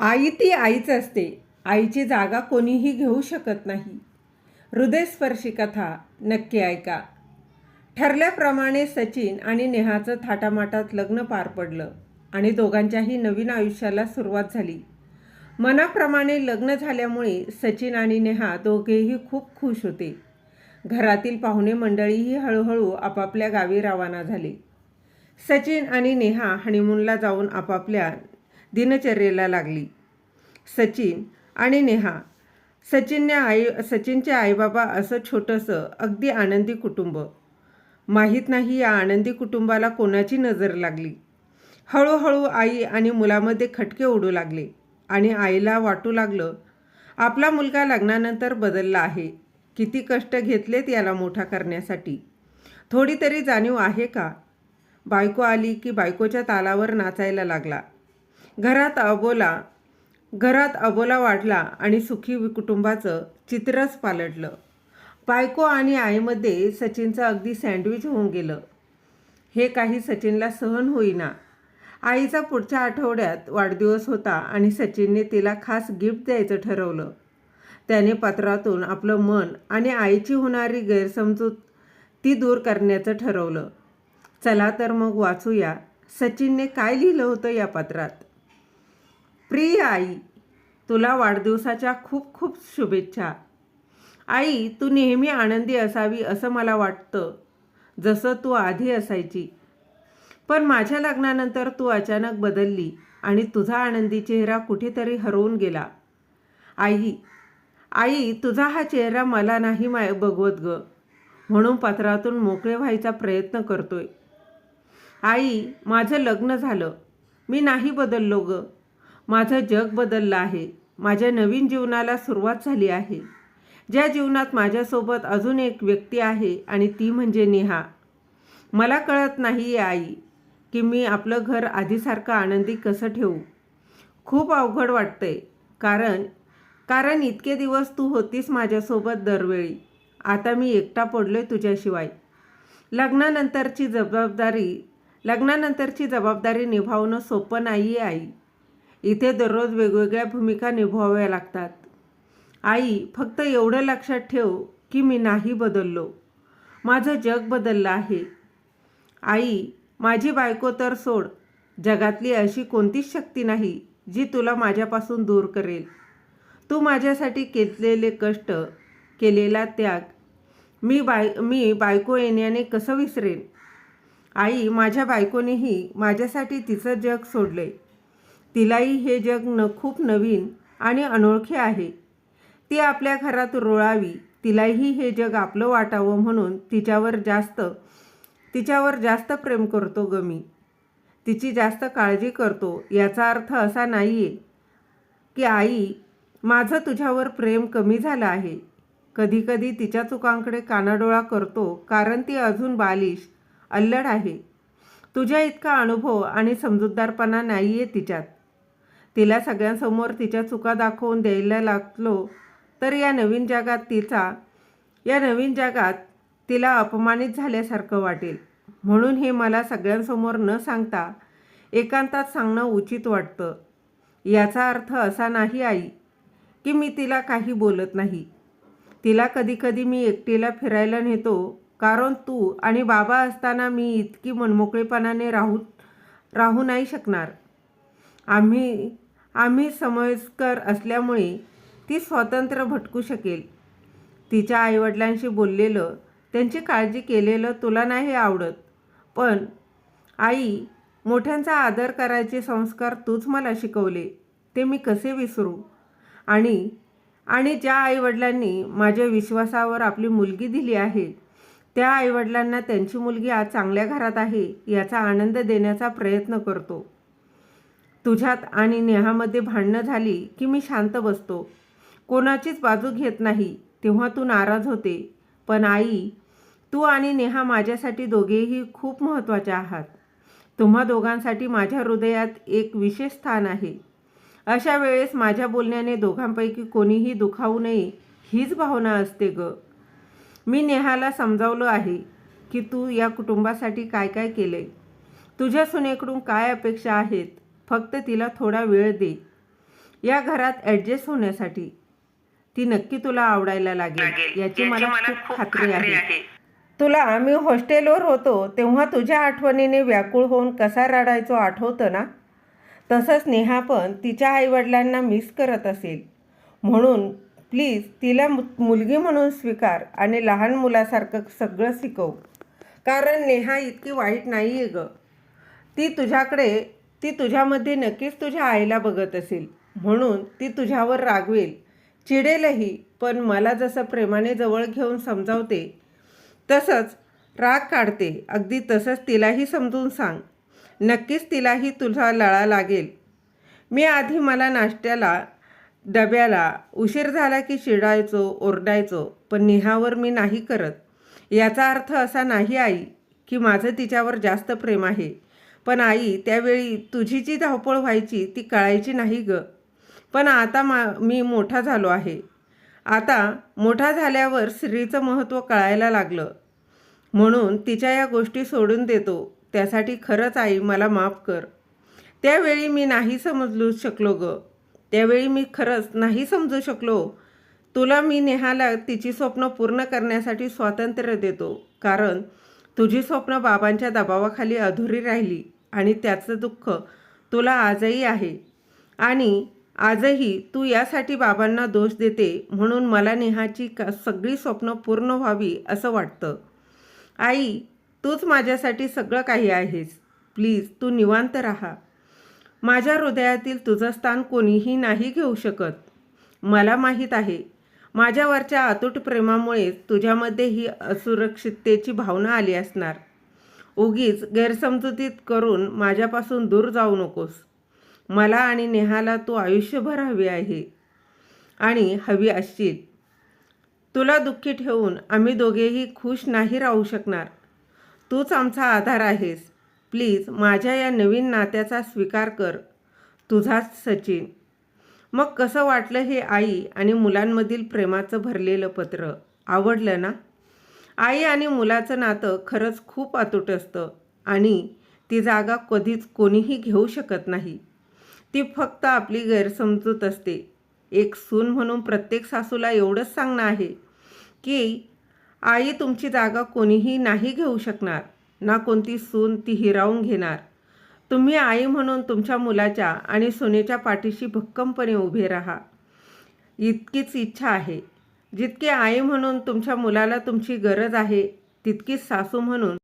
आई ती आईच असते. आईची जागा कोणीही घेऊ शकत नाही. हृदयस्पर्शी कथा नक्की ऐका. ठरल्याप्रमाणे सचिन आणि नेहाचं थाटामाटात लग्न पार पडलं आणि दोघांच्याही नवीन आयुष्याला सुरुवात झाली. मनाप्रमाणे लग्न झाल्यामुळे सचिन आणि नेहा दोघेही खूप खुश होते. घरातील पाहुणे मंडळीही हळूहळू आपापल्या गावी रवाना झाले. सचिन आणि नेहा हनीमूनला जाऊन आपापल्या दिनचर्येला लागली. सचिन आणि नेहा. सचिनने आई सचिनचे आईबाबा असं छोटंसं अगदी आनंदी कुटुंब. माहीत नाही या आनंदी कुटुंबाला कोणाची नजर लागली. हळूहळू आई आणि मुलामध्ये खटके उडू लागले आणि आईला वाटू लागलं आपला मुलगा लग्नानंतर बदलला आहे. किती कष्ट घेतलेत याला मोठा करण्यासाठी. थोडी तरी जाणीव आहे का? बायको आली की बायकोच्या तालावर नाचायला लागला. घरात अबोला घरात अबोला वाढला आणि सुखी कुटुंबाचं चित्रच पालटलं. बायको आणि आईमध्ये सचिनचं अगदी सँडविच होऊन गेलं. हे काही सचिनला सहन होईना. आईचा पुढच्या आठवड्यात वाढदिवस होता आणि सचिनने तिला खास गिफ्ट द्यायचं ठरवलं. त्याने पत्रातून आपलं मन आणि आईची होणारी गैरसमजूत ती दूर करण्याचं ठरवलं. चला तर मग वाचूया. सचिनने काय लिहिलं होतं या पत्रात? प्रिय आई तुला वाढदिवसाच्या खूप खूप शुभेच्छा. आई तू नेहमी आनंदी असावी असं मला वाटतं. जसं तू आधी असायची. पण माझ्या लग्नानंतर तू अचानक बदलली आणि तुझा आनंदी चेहरा कुठेतरी हरवून गेला. आई आई तुझा हा चेहरा मला नाही माय बघवत ग. म्हणून पत्रातून मोकळे व्हायचा प्रयत्न करतोय. आई माझं लग्न झालं. मी नाही बदललो ग. माझं जग बदललं आहे. माझ्या नवीन जीवनाला सुरुवात झाली आहे. ज्या जीवनात माझ्यासोबत अजून एक व्यक्ती आहे आणि ती म्हणजे नेहा. मला कळत नाही आहे आई की मी आपलं घर आधीसारखं आनंदी कसं ठेवू? खूप अवघड वाटतंय. कारण कारण इतके दिवस तू होतीस माझ्यासोबत दरवेळी. आता मी एकटा पडलोय तुझ्याशिवाय. लग्नानंतरची जबाबदारी लग्नानंतरची जबाबदारी निभावणं सोपं नाही आहे आई. इथे दररोज वेगवेगळ्या भूमिका निभवाव्या लागतात. आई फक्त एवढं लक्षात ठेव की मी नाही बदललो. माझं जग बदललं आहे. आई माझी बायको तर सोड जगातली अशी कोणतीच शक्ती नाही जी तुला माझ्यापासून दूर करेल. तू माझ्यासाठी केलेले कष्ट केलेला त्याग मी बाय मी बायको येण्याने कसं विसरेन? आई माझ्या बायकोनेही माझ्यासाठी तिचं जग सोडले तिलाही हे जग न खूप नवीन आणि अनोळखे आहे. ती आपल्या घरात रोळावी तिलाही हे जग आपलं वाटावं म्हणून तिच्यावर जास्त तिच्यावर जास्त प्रेम करतो ग मी. तिची जास्त काळजी करतो याचा अर्थ असा नाही आहे की आई माझं तुझ्यावर प्रेम कमी झालं आहे. कधीकधी तिच्या चुकांकडे कानाडोळा करतो कारण ती अजून बालिश अल्लड आहे. तुझ्या इतका अनुभव आणि समजूतदारपणा नाही आहे तिच्यात. तिला सगळ्यांसमोर तिच्या चुका दाखवून द्यायला लागलो तर या नवीन जगात तिचा या नवीन जगात तिला अपमानित झाल्यासारखं वाटेल. म्हणून हे मला सगळ्यांसमोर न सांगता एकांतात सांगणं उचित वाटतं. याचा अर्थ असा नाही आई की मी तिला काही बोलत नाही. तिला कधीकधी मी एकटीला फिरायला नेतो कारण तू आणि बाबा असताना मी इतकी मनमोकळेपणाने राहू राहू नाही शकणार. आम्ही आम्ही समयस्कर असल्यामुळे ती स्वतंत्र भटकू शकेल. तिच्या आईवडिलांशी बोललेलं त्यांची काळजी केलेलं तुला नाही आवडत. पण आई मोठ्यांचा आदर करायचे संस्कार तूच मला शिकवले ते मी कसे विसरू? आणि आणि ज्या आईवडिलांनी माझ्या विश्वासावर आपली मुलगी दिली आहे त्या आईवडिलांना त्यांची मुलगी आज चांगल्या घरात आहे याचा आनंद देण्याचा प्रयत्न करतो. तुझ्यात आणि नेहामध्ये भांडणं झाली की मी शांत बसतो. कोणाचीच बाजू घेत नाही. तेव्हा तू नाराज होते. पण आई तू आणि नेहा माझ्यासाठी दोघेही खूप महत्त्वाचे आहात. तुम्हा दोघांसाठी माझ्या हृदयात एक विशेष स्थान आहे. अशा वेळेस माझ्या बोलण्याने दोघांपैकी कोणीही दुखावू नये हीच भावना असते ग. मी नेहाला समजावलं आहे की तू या कुटुंबासाठी काय काय केले तुझ्या सुनेकडून काय अपेक्षा आहेत? फक्त तिला थोडा वेळ दे. या घरात ॲडजस्ट होण्यासाठी ती नक्की तुला आवडायला लागेल याची मला खूप खात्री आहे. तुला मी हॉस्टेलवर होतो तेव्हा तुझ्या आठवणीने व्याकुळ होऊन कसा रडायचो आठवतं ना? तसंच नेहा पण तिच्या आईवडिलांना मिस करत असेल. म्हणून प्लीज तिला मुलगी म्हणून स्वीकार आणि लहान मुलासारखं सगळं शिकव. कारण नेहा इतकी वाईट नाही आहे गं. ती तुझ्याकडे ती तुझ्यामध्ये नक्कीच तुझ्या आईला बघत असेल. म्हणून ती तुझ्यावर रागवेल. चिडेलही पण मला जसं प्रेमाने जवळ घेऊन समजावते तसंच राग काढते. अगदी तसंच तिलाही समजून सांग. नक्कीच तिलाही तुझा लळा लागेल. मी आधी मला नाश्त्याला डब्याला उशीर झाला की चिडायचो ओरडायचो पण नेहावर मी नाही करत. याचा अर्थ असा नाही आई की माझं तिच्यावर जास्त प्रेम आहे. पण आई त्यावेळी तुझी जी धावपळ व्हायची ती कळायची नाही ग. पण आता मा मी मोठा झालो आहे. आता मोठा झाल्यावर स्त्रीचं महत्त्व कळायला लागलं. म्हणून तिच्या या गोष्टी सोडून देतो. त्यासाठी खरंच आई मला माफ कर. त्यावेळी मी नाही समजू शकलो ग. त्यावेळी मी खरंच नाही समजू शकलो. तुला मी नेहाला तिची स्वप्न पूर्ण करण्यासाठी स्वातंत्र्य देतो. कारण तुझी स्वप्न बाबांच्या दबावाखाली अधुरी राहिली. आणि त्याचं दुःख तुला आजही आहे. आणि आजही तू यासाठी बाबांना दोष देते म्हणून मला नेहाची का सगळी स्वप्न पूर्ण व्हावी असं वाटतं. आई तूच माझ्यासाठी सगळं काही आहेस. प्लीज तू निवांत राहा. माझ्या हृदयातील तुझं स्थान कोणीही नाही घेऊ शकत. मला माहीत आहे. माझ्यावरच्या अतूट प्रेमामुळे तुझ्यामध्ये ही असुरक्षिततेची भावना आली असणार. उगीच गैरसमजुतीत करून माझ्यापासून दूर जाऊ नकोस. मला आणि नेहाला तू आयुष्यभर हवी आहे आणि हवी असशील. तुला दुःखी ठेवून आम्ही दोघेही खुश नाही राहू शकणार. तूच आमचा आधार आहेस. प्लीज माझ्या या नवीन नात्याचा स्वीकार कर. तुझाच सचिन. मग कसं वाटलं हे आई आणि मुलांमधील प्रेमाचं भरलेलं पत्र? आवडलं ना? आई आणि मुलाचं नातं खरंच खूप अतूट असतं आणि ती जागा कधीच कोणीही घेऊ शकत नाही. ती फक्त आपली गैरसमजूत असते. एक सून म्हणून प्रत्येक सासूला एवढंच सांगणं आहे की आई तुमची जागा कोणीही नाही घेऊ शकणार. ना कोणती सून ती हिरावून घेणार. तुम्ही आई म्हणून तुमच्या मुलाच्या आणि सुनेच्या पाठीशी भक्कमपणे उभे राहा. इतकीच इच्छा आहे. जितकी आई म्हणून तुमच्या मुलाला तुमची गरज आहे तितकीच सासू म्हणून